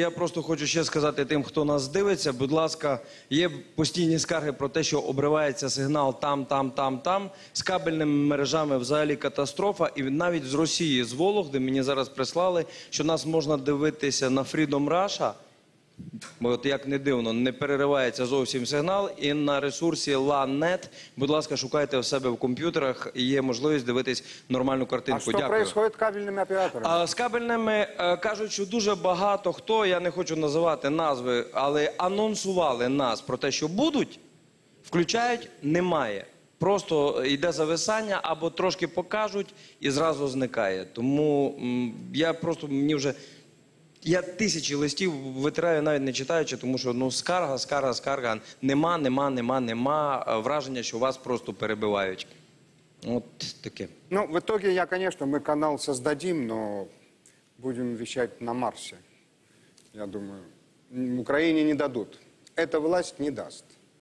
Я просто хочу ще сказати тим, хто нас дивиться. Будь ласка, є постійні скарги про те, що обривається сигнал там, там, там, там. З кабельними мережами взагалі катастрофа. І навіть з Росії, з Вологди мені зараз прислали, що нас можна дивитися на Freedom Russia. Бо от як не дивно, не переривається зовсім сигнал. І на ресурсі LAN.net, будь ласка, шукайте в себе в комп'ютерах. Є можливість дивитись нормальну картинку. А Дякую. происходит с кабельными операторами? А з кабельними е, кажуть, що дуже багато хто, я не хочу називати назви, але анонсували нас про те, що будуть, включають, немає. Просто йде зависання або трошки покажуть і зразу зникає. Тому м, я просто мені вже. Я тисячі листів витираю, навіть не читаючи, тому що ну скарга, скарга, скарга. Нема, нема, нема, нема. Е, Враження, що вас просто перебивають. От таке. Ну, в итоге я, конечно, мы канал создадим, но будем вещать на Марсе. Я думаю, Украине не дадут. Эта власть не даст.